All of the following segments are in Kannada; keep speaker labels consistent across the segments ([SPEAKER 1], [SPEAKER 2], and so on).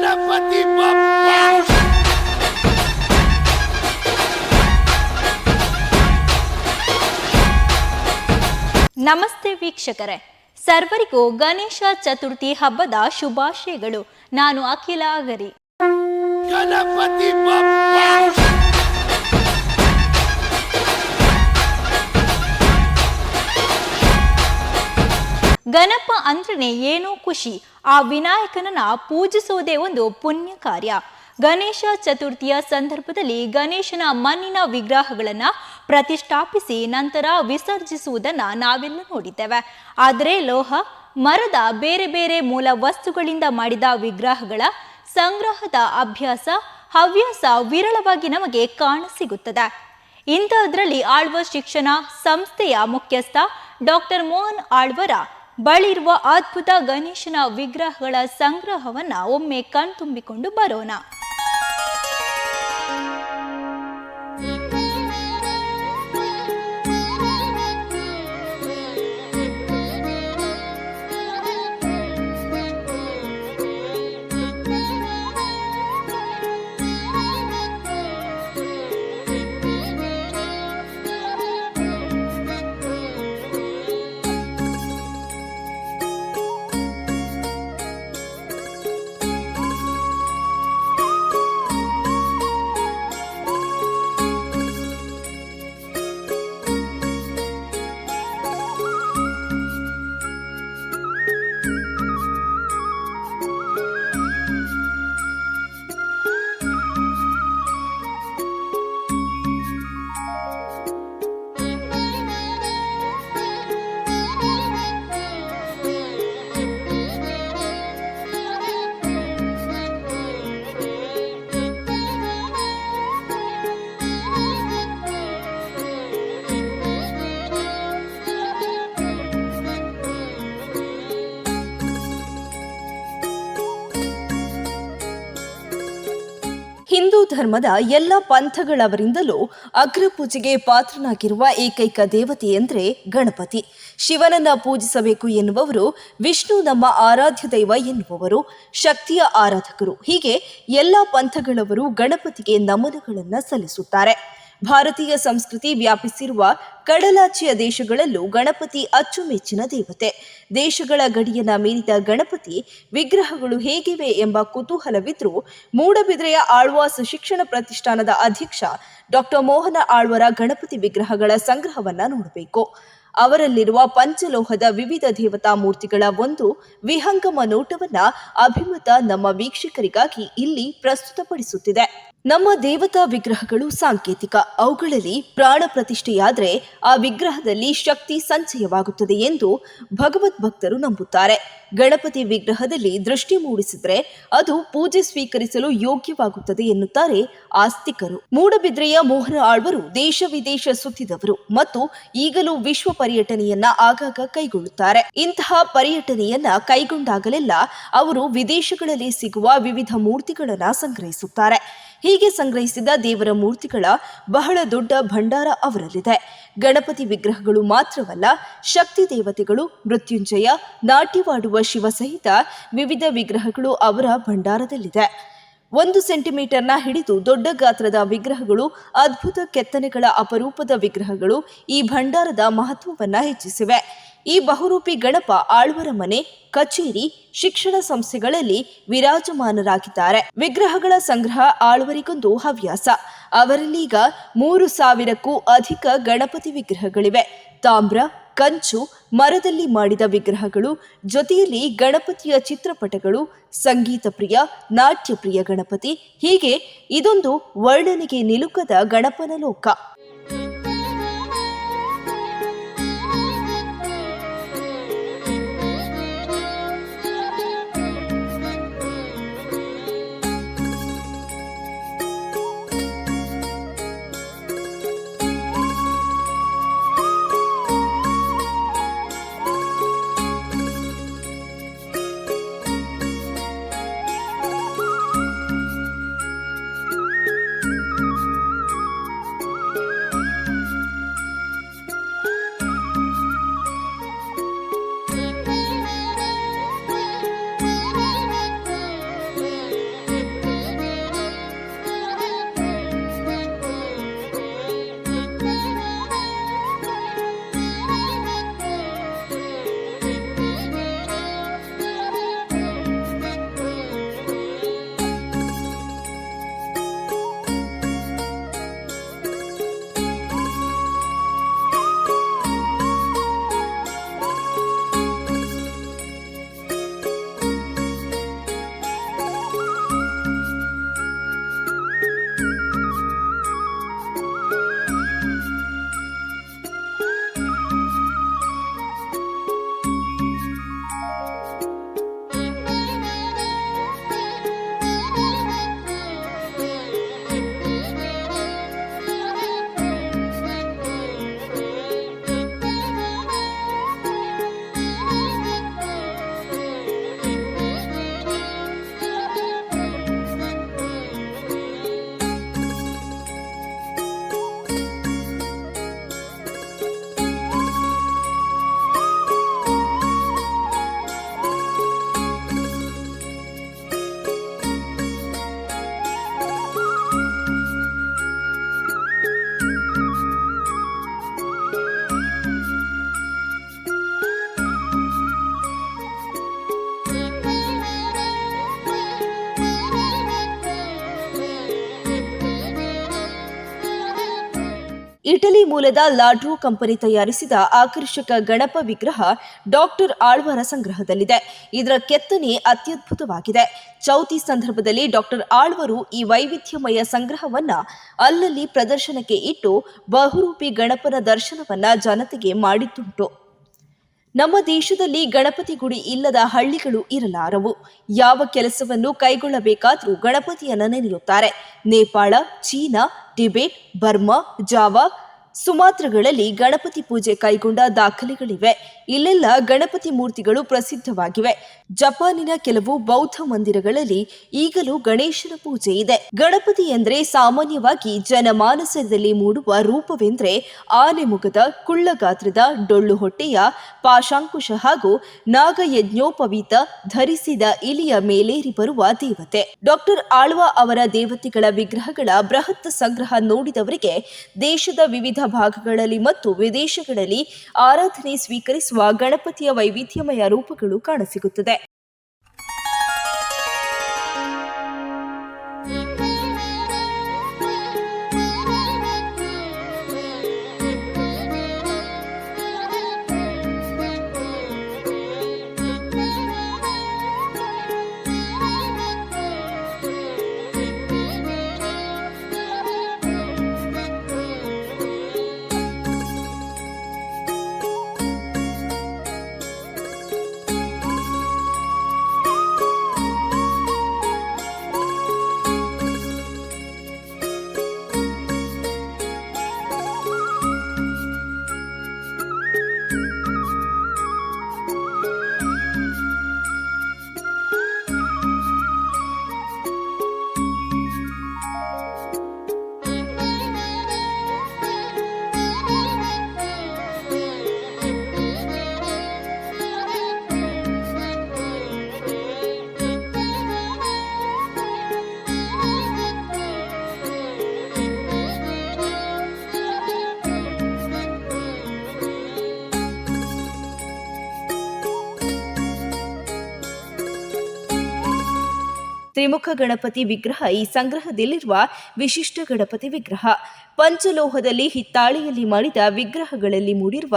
[SPEAKER 1] ಗಣಪತಿ ಬಪ್ಪ.
[SPEAKER 2] ನಮಸ್ತೆ ವೀಕ್ಷಕರೇ. ಸರ್ವರಿಗೂ ಗಣೇಶ ಚತುರ್ಥಿ ಹಬ್ಬದ ಶುಭಾಶಯಗಳು. ನಾನು ಅಖಿಲ ಅಗರಿ
[SPEAKER 1] ಗಣಪತಿ ಬಪ್ಪ.
[SPEAKER 2] ಗಣಪ ಅಂದ್ರೆ ಏನೋ ಖುಷಿ. ಆ ವಿನಾಯಕನನ್ನ ಪೂಜಿಸುವುದೇ ಒಂದು ಪುಣ್ಯ ಕಾರ್ಯ. ಗಣೇಶ ಚತುರ್ಥಿಯ ಸಂದರ್ಭದಲ್ಲಿ ಗಣೇಶನ ಮಣ್ಣಿನ ವಿಗ್ರಹಗಳನ್ನ ಪ್ರತಿಷ್ಠಾಪಿಸಿ ನಂತರ ವಿಸರ್ಜಿಸುವುದನ್ನ ನಾವೆಲ್ಲ ನೋಡಿದ್ದೇವೆ. ಆದರೆ ಲೋಹ, ಮರದ ಬೇರೆ ಬೇರೆ ಮೂಲ ವಸ್ತುಗಳಿಂದ ಮಾಡಿದ ವಿಗ್ರಹಗಳ ಸಂಗ್ರಹದ ಅಭ್ಯಾಸ, ಹವ್ಯಾಸ ವಿರಳವಾಗಿ ನಮಗೆ ಕಾಣಸಿಗುತ್ತದೆ ಇಂಥದ್ರಲ್ಲಿ ಆಳ್ವ ಶಿಕ್ಷಣ ಸಂಸ್ಥೆಯ ಮುಖ್ಯಸ್ಥ ಡಾಕ್ಟರ್ ಮೋಹನ್ ಆಳ್ವರ ಬಳಿರುವ ಅದ್ಭುತ ಗಣೇಶನ ವಿಗ್ರಹಗಳ ಸಂಗ್ರಹವನ್ನು ಒಮ್ಮೆ ಕಣ್ತುಂಬಿಕೊಂಡು ಬರೋಣ.
[SPEAKER 3] ಧರ್ಮದ ಎಲ್ಲ ಪಂಥಗಳವರಿಂದಲೂ ಅಗ್ರಪೂಜೆಗೆ ಪಾತ್ರನಾಗಿರುವ ಏಕೈಕ ದೇವತೆ ಎಂದರೆ ಗಣಪತಿ. ಶಿವನನ್ನ ಪೂಜಿಸಬೇಕು ಎನ್ನುವವರು ವಿಷ್ಣು ನಮ್ಮ ಆರಾಧ್ಯ ದೈವ ಎನ್ನುವವರು ಶಕ್ತಿಯ ಆರಾಧಕರು. ಹೀಗೆ ಎಲ್ಲ ಪಂಥಗಳವರು ಗಣಪತಿಗೆ ನಮನಗಳನ್ನು ಸಲ್ಲಿಸುತ್ತಾರೆ. ಭಾರತೀಯ ಸಂಸ್ಕೃತಿ ವ್ಯಾಪಿಸಿರುವ ಕಡಲಾಚೆಯ ದೇಶಗಳಲ್ಲೂ ಗಣಪತಿ ಅಚ್ಚುಮೆಚ್ಚಿನ ದೇವತೆ. ದೇಶಗಳ ಗಡಿಯನ್ನ ಮೀರಿದ ಗಣಪತಿ ವಿಗ್ರಹಗಳು ಹೇಗಿವೆ ಎಂಬ ಕುತೂಹಲವಿದ್ರೂ ಮೂಡಬಿದ್ರೆಯ ಆಳ್ವಾಸ್ ಶಿಕ್ಷಣ ಪ್ರತಿಷ್ಠಾನದ ಅಧ್ಯಕ್ಷ ಡಾಕ್ಟರ್ ಮೋಹನ ಆಳ್ವರ ಗಣಪತಿ ವಿಗ್ರಹಗಳ ಸಂಗ್ರಹವನ್ನ ನೋಡಬೇಕು. ಅವರಲ್ಲಿರುವ ಪಂಚಲೋಹದ ವಿವಿಧ ದೇವತಾ ಮೂರ್ತಿಗಳ ಒಂದು ವಿಹಂಗಮ ನೋಟವನ್ನ ಅಭಿಮತ ನಮ್ಮ ವೀಕ್ಷಕರಿಗಾಗಿ ಇಲ್ಲಿ ಪ್ರಸ್ತುತಪಡಿಸುತ್ತಿದೆ. ನಮ್ಮ ದೇವತಾ ವಿಗ್ರಹಗಳು ಸಾಂಕೇತಿಕ. ಅವುಗಳಲ್ಲಿ ಪ್ರಾಣ ಪ್ರತಿಷ್ಠೆಯಾದರೆ ಆ ವಿಗ್ರಹದಲ್ಲಿ ಶಕ್ತಿ ಸಂಚಯವಾಗುತ್ತದೆ ಎಂದು ಭಗವದ್ ಭಕ್ತರು ನಂಬುತ್ತಾರೆ. ಗಣಪತಿ ವಿಗ್ರಹದಲ್ಲಿ ದೃಷ್ಟಿ ಮೂಡಿಸಿದ್ರೆ ಅದು ಪೂಜೆ ಸ್ವೀಕರಿಸಲು ಯೋಗ್ಯವಾಗುತ್ತದೆ ಎನ್ನುತ್ತಾರೆ ಆಸ್ತಿಕರು. ಮೂಡಬಿದ್ರೆಯ ಮೋಹನ ಆಳ್ವರು ದೇಶ ವಿದೇಶ ಸುತ್ತಿದವರು ಮತ್ತು ಈಗಲೂ ವಿಶ್ವ ಪರ್ಯಟನೆಯನ್ನ ಆಗಾಗ ಕೈಗೊಳ್ಳುತ್ತಾರೆ. ಇಂತಹ ಪರ್ಯಟನೆಯನ್ನ ಕೈಗೊಂಡಾಗಲೆಲ್ಲ ಅವರು ವಿದೇಶಗಳಲ್ಲಿ ಸಿಗುವ ವಿವಿಧ ಮೂರ್ತಿಗಳನ್ನ ಸಂಗ್ರಹಿಸುತ್ತಾರೆ. ಹೀಗೆ ಸಂಗ್ರಹಿಸಿದ ದೇವರ ಮೂರ್ತಿಗಳ ಬಹಳ ದೊಡ್ಡ ಭಂಡಾರ ಅವರಲ್ಲಿದೆ. ಗಣಪತಿ ವಿಗ್ರಹಗಳು ಮಾತ್ರವಲ್ಲ, ಶಕ್ತಿ ದೇವತೆಗಳು, ಮೃತ್ಯುಂಜಯ ನಾಟ್ಯವಾಡುವ ಶಿವ ಸಹಿತ ವಿವಿಧ ವಿಗ್ರಹಗಳು ಅವರ ಭಂಡಾರದಲ್ಲಿದೆ. ಒಂದು ಸೆಂಟಿಮೀಟರ್ನ ಹಿಡಿದು ದೊಡ್ಡ ಗಾತ್ರದ ವಿಗ್ರಹಗಳು, ಅದ್ಭುತ ಕೆತ್ತನೆಗಳ ಅಪರೂಪದ ವಿಗ್ರಹಗಳು ಈ ಭಂಡಾರದ ಮಹತ್ವವನ್ನು ಹೆಚ್ಚಿಸಿವೆ. ಈ ಬಹುರೂಪಿ ಗಣಪ ಆಳ್ವರ ಮನೆ, ಕಚೇರಿ, ಶಿಕ್ಷಣ ಸಂಸ್ಥೆಗಳಲ್ಲಿ ವಿರಾಜಮಾನರಾಗಿದ್ದಾರೆ. ವಿಗ್ರಹಗಳ ಸಂಗ್ರಹ ಆಳ್ವರಿಗೊಂದು ಹವ್ಯಾಸ. ಅವರಲ್ಲೀಗ ಮೂರು ಸಾವಿರಕ್ಕೂ ಅಧಿಕ ಗಣಪತಿ ವಿಗ್ರಹಗಳಿವೆ. ತಾಮ್ರ ಕಂಚು ಮರದಲ್ಲಿ ಮಾಡಿದ ವಿಗ್ರಹಗಳು, ಜೊತೆಯಲ್ಲಿ ಗಣಪತಿಯ ಚಿತ್ರಪಟಗಳು, ಸಂಗೀತ ಪ್ರಿಯ, ನಾಟ್ಯ ಪ್ರಿಯ ಗಣಪತಿ. ಹೀಗೆ ಇದೊಂದು ವರ್ಣನೆಗೆ ನಿಲುಕದ ಗಣಪನ ಲೋಕ. ಇಟಲಿ ಮೂಲದ ಲಾಡ್ರೋ ಕಂಪನಿ ತಯಾರಿಸಿದ ಆಕರ್ಷಕ ಗಣಪ ವಿಗ್ರಹ ಡಾಕ್ಟರ್ ಆಳ್ವರ ಸಂಗ್ರಹದಲ್ಲಿದೆ. ಇದರ ಕೆತ್ತನೆ ಅತ್ಯದ್ಭುತವಾಗಿದೆ. ಚೌತಿ ಸಂದರ್ಭದಲ್ಲಿ ಡಾಕ್ಟರ್ ಆಳ್ವರು ಈ ವೈವಿಧ್ಯಮಯ ಸಂಗ್ರಹವನ್ನ ಅಲ್ಲಲ್ಲಿ ಪ್ರದರ್ಶನಕ್ಕೆ ಇಟ್ಟು ಬಹುರೂಪಿ ಗಣಪನ ದರ್ಶನವನ್ನ ಜನತೆಗೆ ಮಾಡಿದ್ದುಂಟು. ನಮ್ಮ ದೇಶದಲ್ಲಿ ಗಣಪತಿ ಗುಡಿ ಇಲ್ಲದ ಹಳ್ಳಿಗಳು ಇರಲಾರವು. ಯಾವ ಕೆಲಸವನ್ನು ಕೈಗೊಳ್ಳಬೇಕಾದರೂ ಗಣಪತಿಯನ್ನ ನೆನೆಯುತ್ತಾರೆ. Nepal, China, Tibet, Burma, Java ಸುಮಾತ್ರಗಳಲ್ಲಿ Ganapati ಪೂಜೆ ಕೈಗೊಂಡ ದಾಖಲೆಗಳಿವೆ. ಇಲ್ಲೆಲ್ಲ ಗಣಪತಿ ಮೂರ್ತಿಗಳು ಪ್ರಸಿದ್ಧವಾಗಿವೆ. ಜಪಾನಿನ ಕೆಲವು ಬೌದ್ಧ ಮಂದಿರಗಳಲ್ಲಿ ಈಗಲೂ ಗಣೇಶನ ಪೂಜೆ ಇದೆ. ಗಣಪತಿ ಎಂದರೆ ಸಾಮಾನ್ಯವಾಗಿ ಜನಮಾನಸದಲ್ಲಿ ಮೂಡುವ ರೂಪವೆಂದರೆ ಆನೆ ಮುಖದ ಕುಳ್ಳಗಾತ್ರದ ಡೊಳ್ಳು ಹೊಟ್ಟೆಯ ಪಾಶಾಂಕುಶ ಹಾಗೂ ನಾಗಯಜ್ಞೋಪವೀತ ಧರಿಸಿದ ಇಲಿಯ ಮೇಲೇರಿ ಬರುವ ದೇವತೆ. ಡಾಕ್ಟರ್ ಆಳ್ವ ಅವರ ದೇವತೆಗಳ ವಿಗ್ರಹಗಳ ಬೃಹತ್ ಸಂಗ್ರಹ ನೋಡಿದವರಿಗೆ ದೇಶದ ವಿವಿಧ ಭಾಗಗಳಲ್ಲಿ ಮತ್ತು ವಿದೇಶಗಳಲ್ಲಿ ಆರಾಧನೆ ಸ್ವೀಕರಿಸುವ ಗಣಪತಿಯ ವೈವಿಧ್ಯಮಯ ರೂಪಗಳು ಕಾಣಸಿಗುತ್ತದೆ. ತ್ರಿಮುಖ ಗಣಪತಿ ವಿಗ್ರಹ ಈ ಸಂಗ್ರಹದಲ್ಲಿರುವ ವಿಶಿಷ್ಟ ಗಣಪತಿ ವಿಗ್ರಹ. ಪಂಚಲೋಹದಲ್ಲಿ ಹಿತ್ತಾಳೆಯಲ್ಲಿ ಮಾಡಿದ ವಿಗ್ರಹಗಳಲ್ಲಿ ಮೂಡಿರುವ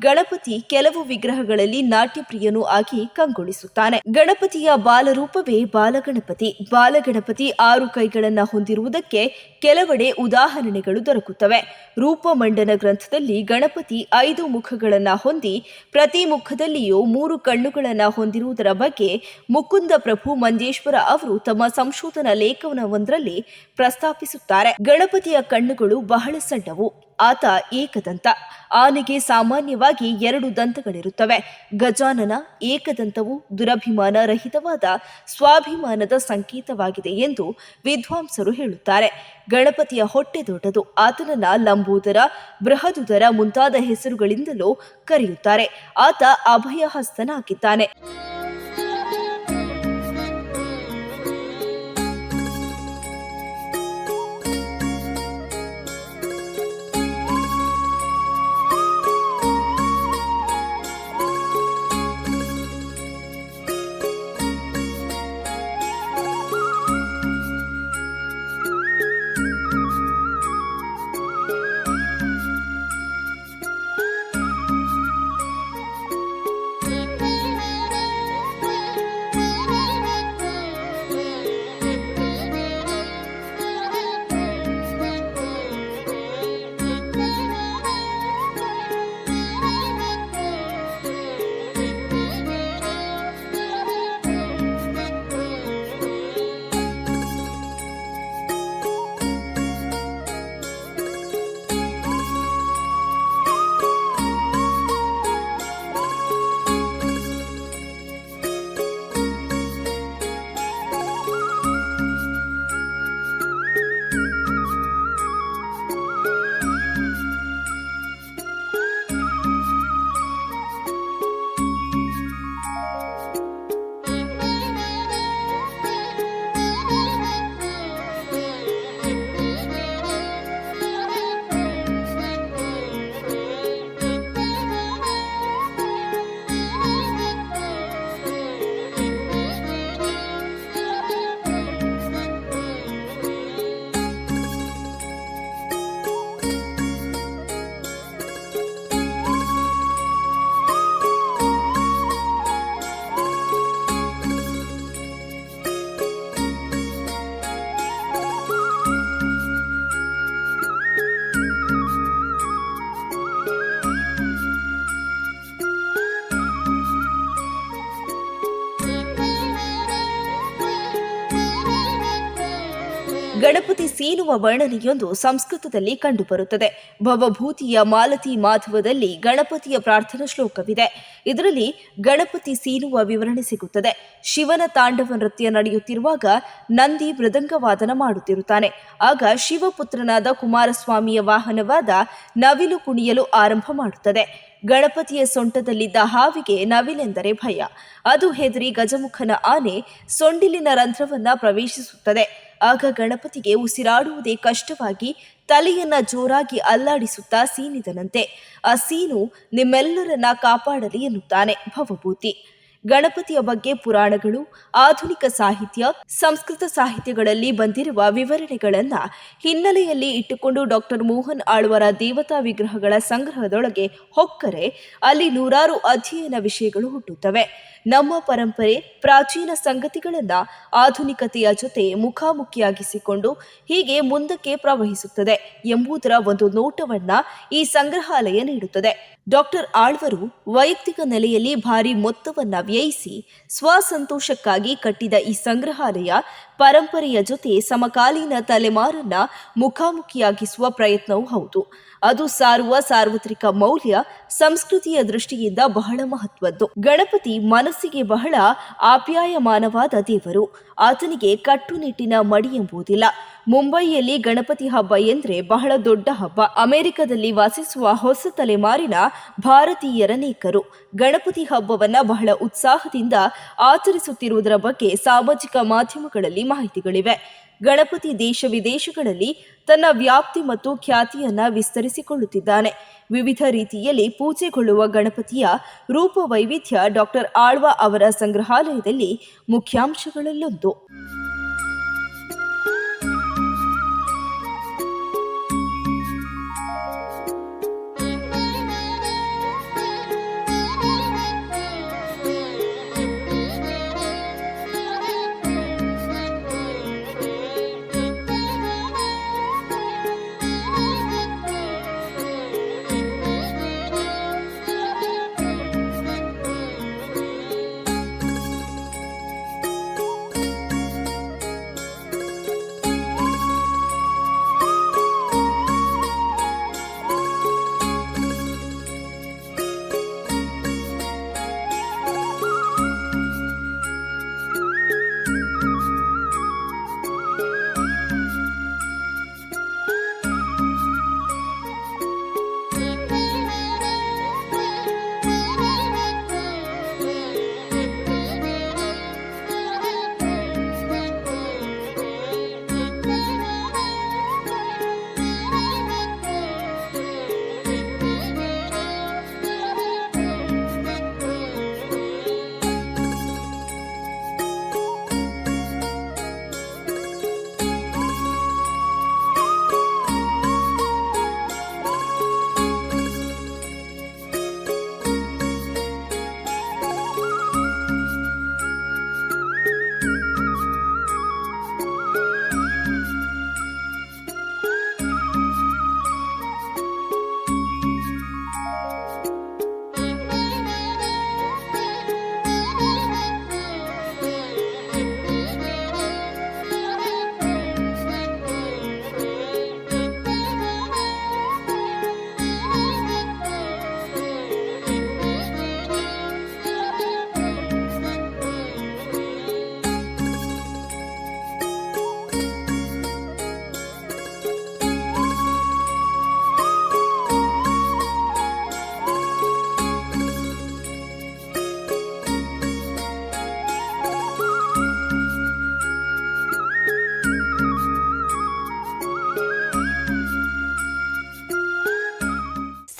[SPEAKER 3] ಗಣಪತಿ ಕೆಲವು ವಿಗ್ರಹಗಳಲ್ಲಿ ನಾಟ್ಯಪ್ರಿಯನೂ ಆಗಿ ಕಂಗೊಳಿಸುತ್ತಾನೆ. ಗಣಪತಿಯ ಬಾಲರೂಪವೇ ಬಾಲಗಣಪತಿ. ಬಾಲಗಣಪತಿ ಆರು ಕೈಗಳನ್ನು ಹೊಂದಿರುವುದಕ್ಕೆ ಕೆಲವೆಡೆ ಉದಾಹರಣೆಗಳು ದೊರಕುತ್ತವೆ. ರೂಪಮಂಡನ ಗ್ರಂಥದಲ್ಲಿ ಗಣಪತಿ ಐದು ಮುಖಗಳನ್ನ ಹೊಂದಿ, ಪ್ರತಿ ಮುಖದಲ್ಲಿಯೂ ಮೂರು ಕಣ್ಣುಗಳನ್ನ ಹೊಂದಿರುವುದರ ಬಗ್ಗೆ ಮುಕುಂದ ಪ್ರಭು ಮಂಜೇಶ್ವರ ಅವರು ತಮ್ಮ ಸಂಶೋಧನಾ ಲೇಖನವೊಂದರಲ್ಲಿ ಪ್ರಸ್ತಾಪಿಸುತ್ತಾರೆ. ಗಣಪತಿಯ ಕಣ್ಣುಗಳು ಬಹಳ ಸಣ್ಣವು, ಆತ ಏಕದಂತ. ಆನೆಗೆ ಸಾಮಾನ್ಯವಾಗಿ ಎರಡು ದಂತಗಳಿರುತ್ತವೆ. ಗಜಾನನ ಏಕದಂತವು ದುರಭಿಮಾನ ರಹಿತವಾದ ಸ್ವಾಭಿಮಾನದ ಸಂಕೇತವಾಗಿದೆ ಎಂದು ವಿದ್ವಾಂಸರು ಹೇಳುತ್ತಾರೆ. ಗಣಪತಿಯ ಹೊಟ್ಟೆ ದೊಡ್ಡದು, ಆತನನ್ನ ಲಂಬೋದರ, ಬೃಹದುದರ ಮುಂತಾದ ಹೆಸರುಗಳಿಂದಲೂ ಕರೆಯುತ್ತಾರೆ. ಆತ ಅಭಯ ಸೀನುವ ವರ್ಣನೆಯೊಂದು ಸಂಸ್ಕೃತದಲ್ಲಿ ಕಂಡುಬರುತ್ತದೆ. ಭವಭೂತಿಯ ಮಾಲತಿ ಮಾಧವದಲ್ಲಿ ಗಣಪತಿಯ ಪ್ರಾರ್ಥನಾ ಶ್ಲೋಕವಿದೆ. ಇದರಲ್ಲಿ ಗಣಪತಿ ಸೀನುವ ವಿವರಣೆ ಸಿಗುತ್ತದೆ. ಶಿವನ ತಾಂಡವ ನೃತ್ಯ ನಡೆಯುತ್ತಿರುವಾಗ ನಂದಿ ಮೃದಂಗವಾದನ ಮಾಡುತ್ತಿರುತ್ತಾನೆ. ಆಗ ಶಿವಪುತ್ರನಾದ ಕುಮಾರಸ್ವಾಮಿಯ ವಾಹನವಾದ ನವಿಲು ಕುಣಿಯಲು ಆರಂಭ ಮಾಡುತ್ತದೆ. ಗಣಪತಿಯ ಸೊಂಟದಲ್ಲಿದ್ದ ಹಾವಿಗೆ ನವಿಲೆಂದರೆ ಭಯ. ಅದು ಹೆದರಿ ಗಜಮುಖನ ಆನೆ ಸೊಂಡಿಲಿನ ರಂಧ್ರವನ್ನ ಪ್ರವೇಶಿಸುತ್ತದೆ. ಆಗ ಗಣಪತಿಗೆ ಉಸಿರಾಡುವುದೇ ಕಷ್ಟವಾಗಿ ತಲೆಯನ್ನ ಜೋರಾಗಿ ಅಲ್ಲಾಡಿಸುತ್ತಾ ಸೀನಿದನಂತೆ. ಆ ಸೀನು ನಿಮ್ಮೆಲ್ಲರನ್ನ ಕಾಪಾಡಲಿ ಎನ್ನುತ್ತಾನೆ ಭವಭೂತಿ. ಗಣಪತಿಯ ಬಗ್ಗೆ ಪುರಾಣಗಳು, ಆಧುನಿಕ ಸಾಹಿತ್ಯ, ಸಂಸ್ಕೃತ ಸಾಹಿತ್ಯಗಳಲ್ಲಿ ಬಂದಿರುವ ವಿವರಣೆಗಳನ್ನ ಹಿನ್ನೆಲೆಯಲ್ಲಿ ಇಟ್ಟುಕೊಂಡು ಡಾಕ್ಟರ್ ಮೋಹನ್ ಆಳ್ವರ ದೇವತಾ ವಿಗ್ರಹಗಳ ಸಂಗ್ರಹದೊಳಗೆ ಹೊಕ್ಕರೆ ಅಲ್ಲಿ ನೂರಾರು ಅಧ್ಯಯನ ವಿಷಯಗಳು ಹುಟ್ಟುತ್ತವೆ. ನಮ್ಮ ಪರಂಪರೆ ಪ್ರಾಚೀನ ಸಂಗತಿಗಳನ್ನ ಆಧುನಿಕತೆಯ ಜೊತೆ ಮುಖಾಮುಖಿಯಾಗಿಸಿಕೊಂಡು ಹೀಗೆ ಮುಂದಕ್ಕೆ ಪ್ರವಹಿಸುತ್ತದೆ ಎಂಬುದರ ಒಂದು ನೋಟವನ್ನ ಈ ಸಂಗ್ರಹಾಲಯ ನೀಡುತ್ತದೆ. ಡಾಕ್ಟರ್ ಆಳ್ವರು ವೈಯಕ್ತಿಕ ನೆಲೆಯಲ್ಲಿ ಭಾರಿ ಮೊತ್ತವನ್ನ ವ್ಯಯಿಸಿ ಸ್ವಸಂತೋಷಕ್ಕಾಗಿ ಕಟ್ಟಿದ ಈ ಸಂಗ್ರಹಾಲಯ ಪರಂಪರೆಯ ಜೊತೆ ಸಮಕಾಲೀನ ತಲೆಮಾರನ್ನ ಮುಖಾಮುಖಿಯಾಗಿಸುವ ಪ್ರಯತ್ನವೂ ಹೌದು. ಅದು ಸಾರುವ ಸಾರ್ವತ್ರಿಕ ಮೌಲ್ಯ ಸಂಸ್ಕೃತಿಯ ದೃಷ್ಟಿಯಿಂದ ಬಹಳ ಮಹತ್ವದ್ದು. ಗಣಪತಿ ಮನಸ್ಸಿಗೆ ಬಹಳ ಆಪ್ಯಾಯಮಾನವಾದ ದೇವರು. ಆತನಿಗೆ ಕಟ್ಟುನಿಟ್ಟಿನ ಮಡಿ ಎಂಬುದಿಲ್ಲ. ಮುಂಬೈಯಲ್ಲಿ ಗಣಪತಿ ಹಬ್ಬ ಎಂದ್ರೆ ಬಹಳ ದೊಡ್ಡ ಹಬ್ಬ. ಅಮೆರಿಕದಲ್ಲಿ ವಾಸಿಸುವ ಹೊಸ ತಲೆಮಾರಿನ ಭಾರತೀಯರನೇಕರು ಗಣಪತಿ ಹಬ್ಬವನ್ನ ಬಹಳ ಉತ್ಸಾಹದಿಂದ ಆಚರಿಸುತ್ತಿರುವುದರ ಬಗ್ಗೆ ಸಾಮಾಜಿಕ ಮಾಧ್ಯಮಗಳಲ್ಲಿ ಮಾಹಿತಿಗಳಿವೆ. ಗಣಪತಿ ದೇಶ ವಿದೇಶಗಳಲ್ಲಿ ತನ್ನ ವ್ಯಾಪ್ತಿ ಮತ್ತು ಖ್ಯಾತಿಯನ್ನ ವಿಸ್ತರಿಸಿಕೊಳ್ಳುತ್ತಿದ್ದಾನೆ. ವಿವಿಧ ರೀತಿಯಲ್ಲಿ ಪೂಜೆಗೊಳ್ಳುವ ಗಣಪತಿಯ ರೂಪ ವೈವಿಧ್ಯ ಡಾಕ್ಟರ್ ಆಳ್ವ ಅವರ ಸಂಗ್ರಹಾಲಯದಲ್ಲಿ ಮುಖ್ಯಾಂಶಗಳಲ್ಲೊಂದು.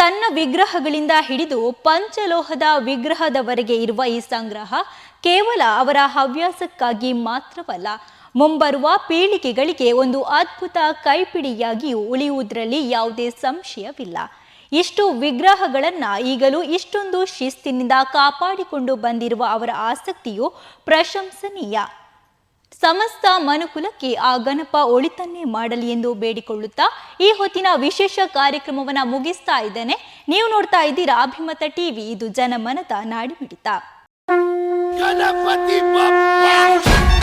[SPEAKER 2] ಸಣ್ಣ ವಿಗ್ರಹಗಳಿಂದ ಹಿಡಿದು ಪಂಚಲೋಹದ ವಿಗ್ರಹದವರೆಗೆ ಇರುವ ಈ ಸಂಗ್ರಹ ಕೇವಲ ಅವರ ಹವ್ಯಾಸಕ್ಕಾಗಿ ಮಾತ್ರವಲ್ಲ, ಮುಂಬರುವ ಪೀಳಿಗೆಗಳಿಗೆ ಒಂದು ಅದ್ಭುತ ಕೈಪಿಡಿಯಾಗಿಯೂ ಉಳಿಯುವುದರಲ್ಲಿ ಯಾವುದೇ ಸಂಶಯವಿಲ್ಲ. ಇಷ್ಟು ವಿಗ್ರಹಗಳನ್ನ ಈಗಲೂ ಇಷ್ಟೊಂದು ಶಿಸ್ತಿನಿಂದ ಕಾಪಾಡಿಕೊಂಡು ಬಂದಿರುವ ಅವರ ಆಸಕ್ತಿಯು ಪ್ರಶಂಸನೀಯ. ಸಮಸ್ತ ಮನುಕುಲಕ್ಕೆ ಆ ಗಣಪ ಒಳಿತನ್ನೇ ಮಾಡಲಿ ಎಂದು ಬೇಡಿಕೊಳ್ಳುತ್ತಾ ಈ ಹೊತ್ತಿನ ವಿಶೇಷ ಕಾರ್ಯಕ್ರಮವನ್ನ ಮುಗಿಸ್ತಾ ಇದ್ದೇನೆ. ನೀವು ನೋಡ್ತಾ ಇದ್ದೀರಾ ಅಭಿಮತ ಟಿವಿ ಇದು ಜನಮನದ
[SPEAKER 1] ಗಣಪತಿ ಬಪ್ಪ!